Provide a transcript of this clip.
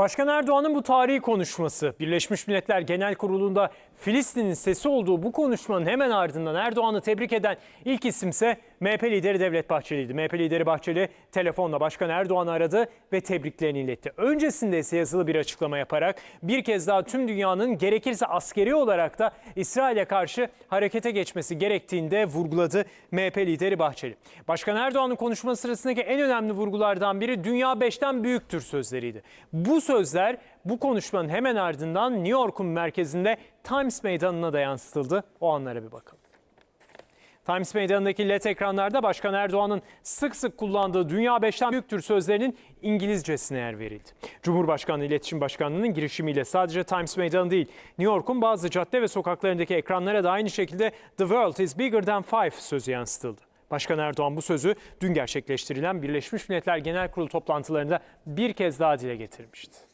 Başkan Erdoğan'ın bu tarihi konuşması Birleşmiş Milletler Genel Kurulu'nda Filistin'in sesi olduğu bu konuşmanın hemen ardından Erdoğan'ı tebrik eden ilk isimse MHP lideri Devlet Bahçeli'ydi. MHP lideri Bahçeli telefonla Başkan Erdoğan'ı aradı ve tebriklerini iletti. Öncesinde ise yazılı bir açıklama yaparak bir kez daha tüm dünyanın gerekirse askeri olarak da İsrail'e karşı harekete geçmesi gerektiğinde vurguladı MHP lideri Bahçeli. Başkan Erdoğan'ın konuşması sırasındaki en önemli vurgulardan biri dünya beşten büyüktür sözleriydi. Bu sözler bu konuşmanın hemen ardından New York'un merkezinde Times Meydanı'na da yansıtıldı. O anlara bir bakalım. Times Meydanı'ndaki LED ekranlarda Başkan Erdoğan'ın sık sık kullandığı dünya beşten büyüktür sözlerinin İngilizcesine yer verildi. Cumhurbaşkanlığı İletişim Başkanlığı'nın girişimiyle sadece Times Meydanı değil, New York'un bazı cadde ve sokaklarındaki ekranlara da aynı şekilde The World is bigger than five sözü yansıtıldı. Başkan Erdoğan bu sözü dün gerçekleştirilen Birleşmiş Milletler Genel Kurulu toplantılarında bir kez daha dile getirmişti.